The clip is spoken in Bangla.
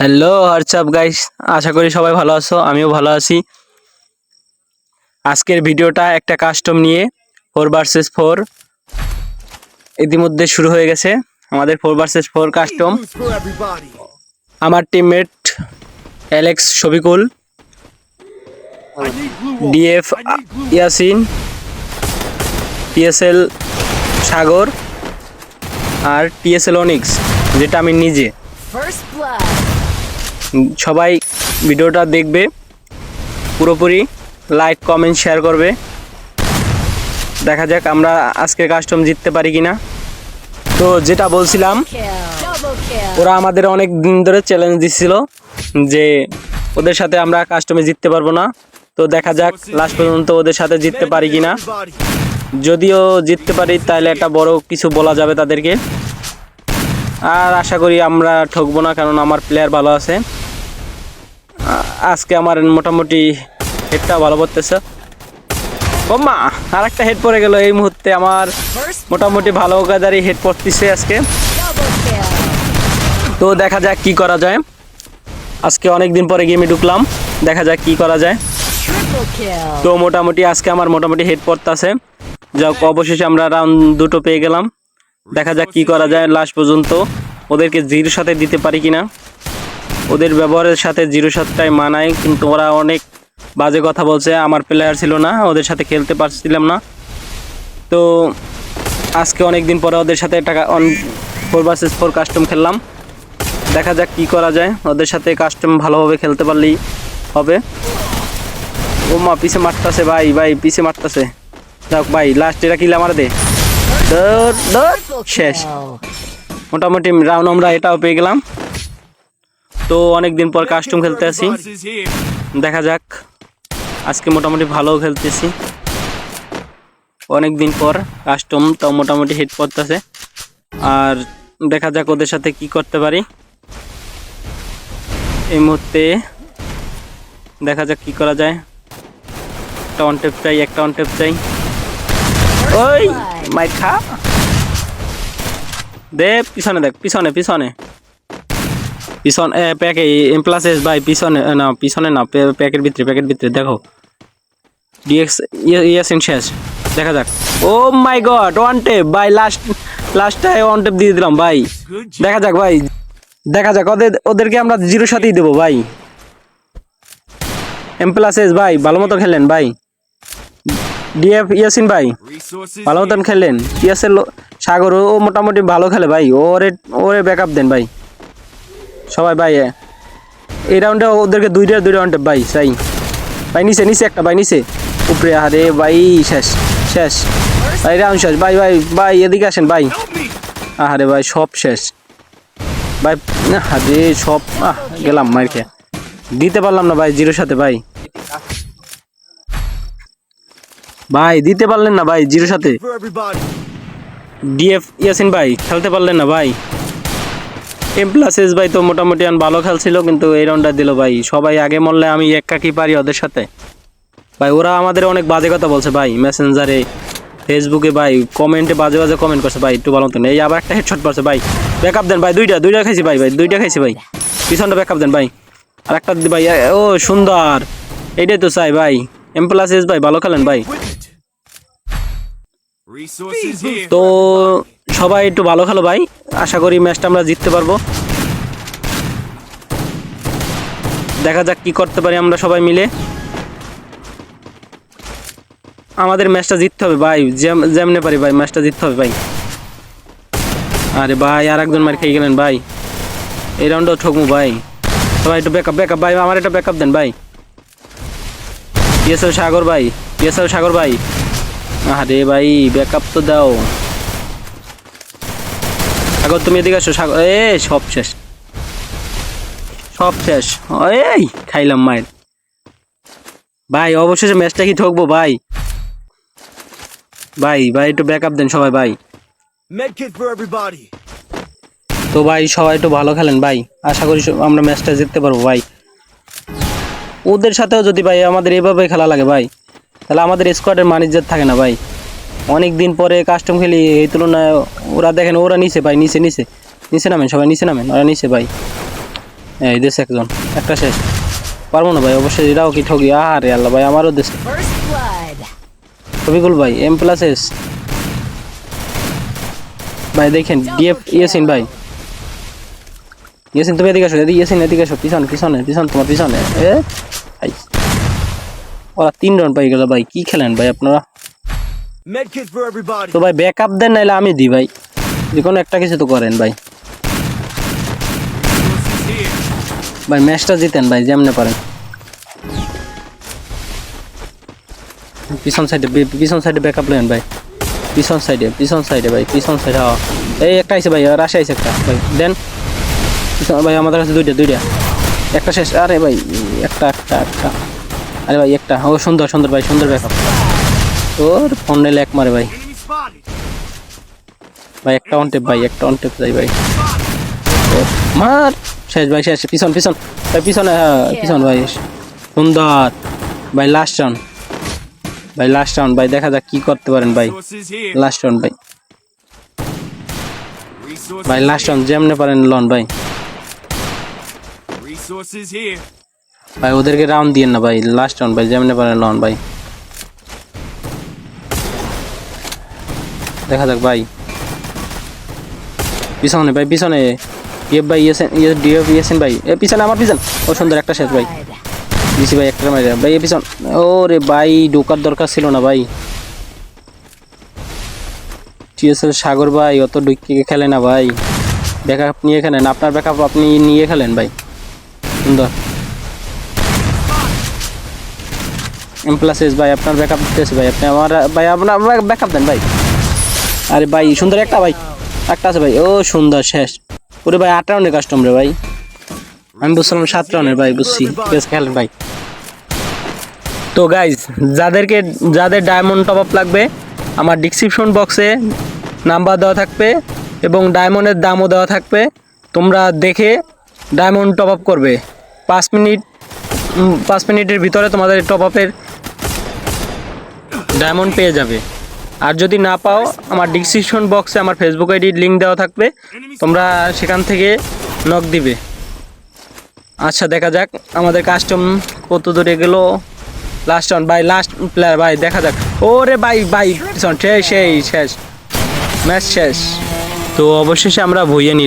হ্যালো হোয়াটসঅ্যাপ গাইস আশা করি সবাই ভালো আছো আমিও ভালো আছি আজকের ভিডিওটা একটা কাস্টম নিয়ে ফোর ভার্সেস ফোর ইতিমধ্যে শুরু হয়ে গেছে আমাদের ফোর ভার্সেস ফোর কাস্টম. আমার teammate Alex Shafiqul. DF Yasin TSL Sagar আর টিএসএল অনিক্স যেটা আমি নিজে First blood. সবাই ভিডিওটা দেখবে, পুরোপুরি লাইক কমেন্ট শেয়ার করবে দেখা যাক আমরা আজকে কাস্টম জিততে পারি কিনা তো যেটা বলছিলাম. ওরা আমাদের অনেক দিন ধরে চ্যালেঞ্জ দিচ্ছিল যে ওদের সাথে আমরা কাস্টমে জিততে পারব না তো দেখা যাক লাস্ট পর্যন্ত ওদের সাথে জিততে পারি কিনা Everybody. যদিও জিততে পারি তাহলে একটা বড় কিছু বলা যাবে তাদেরকে আর আশা করি আমরা ঠকবো না, কারণ আমার প্লেয়ার ভালো আছে আজকে আমার মোটামুটি হেডটা ভালো পড়তেছে। ও মা আর একটা হেড পড়ে গেল এই মুহূর্তে আমার মোটামুটি ভালো গাদারি হেড পড়তেছে আজকে। তো দেখা যাক কি করা যায়। আজকে অনেক দিন পরে গেমে ঢুকলাম, দেখা যাক কি করা যায়। তো মোটামুটি আজকে আমার মোটামুটি হেড পড়তেছে। যাক, অবশেষে আমরা রাউন্ড দুটো পেয়ে গেলাম। দেখা যাক কি করা যায় লাস্ট পর্যন্ত। ওদেরকে জিরোর সাথে দিতে পারি কিনা। ওদের ব্যবহারের সাথে জিরো সাতটাই মানায়, কিন্তু ওরা অনেক বাজে কথা বলছে। আমার প্লেয়ার ছিল না, ওদের সাথে খেলতে পারছিলাম না। তো আজকে অনেক দিন পরে ওদের সাথে একটা ফোর ভার্সেস ফোর কাস্টম খেললাম। দেখা যাক কি করা যায়। ওদের সাথে কাস্টম ভালোভাবে খেলতে পারলেই হবে। ও মা, পিছে মারতাছে ভাই ভাই, পিছে মারতাছে। যাক ভাই লাস্ট এটা কিল আমার দে। শেষ। মোটামুটি রাউন্ড আমরা এটাও পেয়ে গেলাম। তো অনেকদিন পর কাস্টম খেলতে আসি. দেখা যাক। আজকে মোটামুটি ভালো খেলতেছি। অনেকদিন পর কাস্টম তো মোটামুটি হিট করতেছে। আর দেখা যাক ওদের সাথে কি করতে পারি। এই মুহূর্তে দেখা যাক কি করা যায়। একটা অন টেপ চাই, একটা অন টেপ চাই। ওই মাই খা। দে পিছনে দেখ, পিছনে পিছনে। পিছন প্যাকে এম প্লাস এস ভাই, পিছনে না পিছনে না প্যাকের ভিতরে প্যাকের ভিতরে, দেখো। ডিএক্স ইয়াসিন শেষ। দেখা যাক। Oh my god one tap ভাই লাস্ট লাস্টটায় ওয়ান টেপ দিয়ে দিলাম, ভাই। দেখা যাক, ভাই। দেখা যাক, ওদের, ওদেরকে আমরা জিরো সাথেই দেবো, ভাই। এম প্লাস এস ভাই, ভালো মতো খেলেন, ভাই। ডিএফ ইয়াসিন ভাই। ভালো মতন খেললেন ইয়াসের সাগর, ও মোটামুটি ভালো খেলে, ভাই। ওরে ওরে ব্যাকআপ দেন, ভাই। সবাই ভাই এই রাউন্ডে ওদেরকে দুইটা দুই রাউন্ডে ভাই, চাই। ভাই, নিচে নিচে একটা, ভাই, নিচে। উপরে, আরে ভাই, শেষ শেষ। ভাই রাউন্ড শেষ। ভাই ভাই ভাই, এদিকে আসেন, ভাই. আরে ভাই, সব শেষ। ভাই আরে সব, আহ, গেলাম মার খেয়ে। দিতে পারলাম না ভাই, জিরোর সাথে, ভাই। ভাই, দিতে পারলেন না ভাই, জিরোর সাথে. ডিএফ ইয়াসিন ভাই, খেলতে পারলেন না ভাই। এম প্লাস এস ভাই তো মোটামুটি আন ভালো খেলছিল কিন্তু এই রাউন্ডটা দিল ভাই। সবাই আগে মরলে আমি একা কি পারি ওদের সাথে। ভাই ওরা আমাদের অনেক বাজে কথা বলছে ভাই মেসেঞ্জারে ফেসবুকে ভাই কমেন্টে বাজে বাজে কমেন্ট করছে ভাই একটু ভালো মতন। এই আবার একটা হেডশট পড়ছে ভাই। ব্যাকআপ দেন ভাই দুইটা দুইটা খাইছি ভাই ভাই দুইটা খাইছি ভাই। পিছনটা ব্যাকআপ দেন ভাই। আর একটা দি- ভাই ও সুন্দর। এইটাই তো চাই ভাই। এম প্লাস এস ভাই ভালো খেলেন ভাই. তো সবাই একটু ভালো খেলো ভাই। আশা করি ম্যাচটা আমরা জিততে পারব। দেখা যাক কি করতে পারি আমরা সবাই মিলে। আমাদের ম্যাচটা জিততে হবে ভাই, যেম- যেমনে পারি ভাই, ম্যাচটা জিততে হবে ভাই। আরে ভাই আর একজন মার খেয়ে গেলেন ভাই। এই রাউন্ডও ঠকমু ভাই। সবাই একটু ব্যাকআপ ব্যাকআপ ভাই, আমার একটা ব্যাকআপ দেন ভাই। পিএসএল সাগর ভাই পিএসএল সাগর ভাই। আরে ভাই ব্যাকআপ তো দাও। সাগর তুমি এদিকে আসো সাগর এ সব শেষ। সব শেষ। এই খাইলাম মায়ের। ভাই অবশেষে ম্যাচটা কি ঠকবো ভাই? ভাই ভাই একটু ব্যাকআপ দেন সবাই ভাই। তো ভাই সবাই একটু ভালো খেলেন ভাই। আশা করি আমরা ম্যাচটা জিততে পারব ভাই। ওদের সাথেও যদি ভাই আমাদের এভাবে খেলা লাগে ভাই তাহলে আমাদের স্কোয়াডের ম্যানেজার থাকে না ভাই। অনেক দিন পরে কাস্টম খেলি এই তুলনায় ওরা দেখেন ওরা নিচে ভাই নিচে নিচে নিচে নামেন সবাই নিচে নামেন ওরা নিচে ভাই। এই দেশ একজন একটা শেষ। পারব না ভাই অবশ্যই এরাও কি ঠকি আরে আল্লাহ ভাই আমারও দেশ। রবিকুল ভাই এম প্লাস এস ভাই দেখেন ডিএফ ইয়াসিন ভাই। ইয়াসিন তুমি এদিকে আসো ইয়াসিন এদিকে আসো পিছনে পিছনে পিছনে তোমার পিছনে। এ ভাই। ওরা তিন রান পাই গেল ভাই কি খেলেন ভাই আপনারা. তো ভাই ব্যাকআপ দেন, নাইলে আমি দিই ভাই। যে কোনো একটা কিছু তো করেন ভাই। ভাই ম্যাচটা জিতেন ভাই, যেমনে পারেন। পিছন সাইডে পিছন সাইডে ব্যাকআপ নেন ভাই। পিছন সাইডে পিছন সাইডে ভাই, পিছন সাইডে হ্যাঁ এই একটা আইছে ভাই আসে আইছে একটা, ভাই, দেন। ভাই, আমাদের কাছে দুইটা দুইটা। একটা শেষ, আরে ভাই, একটা একটা একটা। আরে ভাই, একটা। ও সুন্দর সুন্দর ভাই, সুন্দর ব্যাকআপ তোর ফোনে ল্যাক মারে ভাই। ভাই একটা অন টেপ ভাই একটা অন টেপ যাই ভাই। ও, মার। শেষ ভাই শেষ। পিছন পিছন। ভাই পিছনে হ্যাঁ, পিছন ভাই। সুন্দর। ভাই লাস্ট রাউন্ড ভাই লাস্ট রাউন্ড ভাই দেখা যাক কি করতে পারেন ভাই। লাস্ট রাউন্ড ভাই। ভাই লাস্ট. রাউন্ড যেমনে পারেন লন ভাই। ভাই ওদেরকে রাউন্ড দিয়েন না ভাই। লাস্ট রাউন্ড ভাই যেমনে পারেন লন ভাই। দেখা যাক, ভাই। পিছনে ভাই, পিছনে। ইয়ে ইয়েছেন ভাই। এ, পিছনে, আমার পিছন। ও, সুন্দর একটা শেষ, ভাই। দিছি, ভাই, একটা মাইরা ভাই, এ, পিছন। ও রে ভাই, ঢোকার দরকার ছিল না, ভাই। টিএসএল সাগর, ভাই, অত ডুইকে খেলে না, ভাই। ব্যাকআপ নিয়ে খেলেন। আপনার ব্যাকআপ আপনি নিয়ে খেলেন, ভাই। সুন্দর। এম প্লাস এস, ভাই, আপনার ব্যাকআপ দিতেছে, ভাই। আপনি আমার ভাই, আপনার ব্যাকআপ দেন, ভাই। আরে ভাই, সুন্দর একটা ভাই। একটা আছে ভাই। ও, সুন্দর, শেষ। ওরে ভাই, আট রাউন্ডের কাস্টম রে ভাই। আমি বুঝছিলাম সাত রাউন্ডের ভাই, বুঝছি। বেশ খেলেন ভাই। তো গাইজ যাদেরকে, যাদের ডায়মন্ড টপ আপ লাগবে, আমার ডিসক্রিপশন বক্সে নাম্বার দেওয়া থাকবে এবং ডায়মন্ডের দামও দেওয়া থাকবে। তোমরা দেখে ডায়মন্ড টপ আপ করবে। পাঁচ মিনিট পাঁচ মিনিটের ভিতরে তোমাদের টপ আপের ডায়মন্ড পেয়ে যাবে। আর যদি না পাও, আমার ডিসক্রিপশন বক্সে আমার ফেসবুক আইডির লিঙ্ক দেওয়া থাকবে। তোমরা সেখান থেকে নক দিবে। আচ্ছা দেখা যাক আমাদের কাস্টম কত দূরে গেল। লাস্ট অন ভাই লাস্ট প্লেয়ার ভাই দেখা যাক। ওরে ভাই ভাই পিছন শেষ সেই শেষ ম্যাচ শেষ। তো অবশেষে আমরা ভইয়ে নিই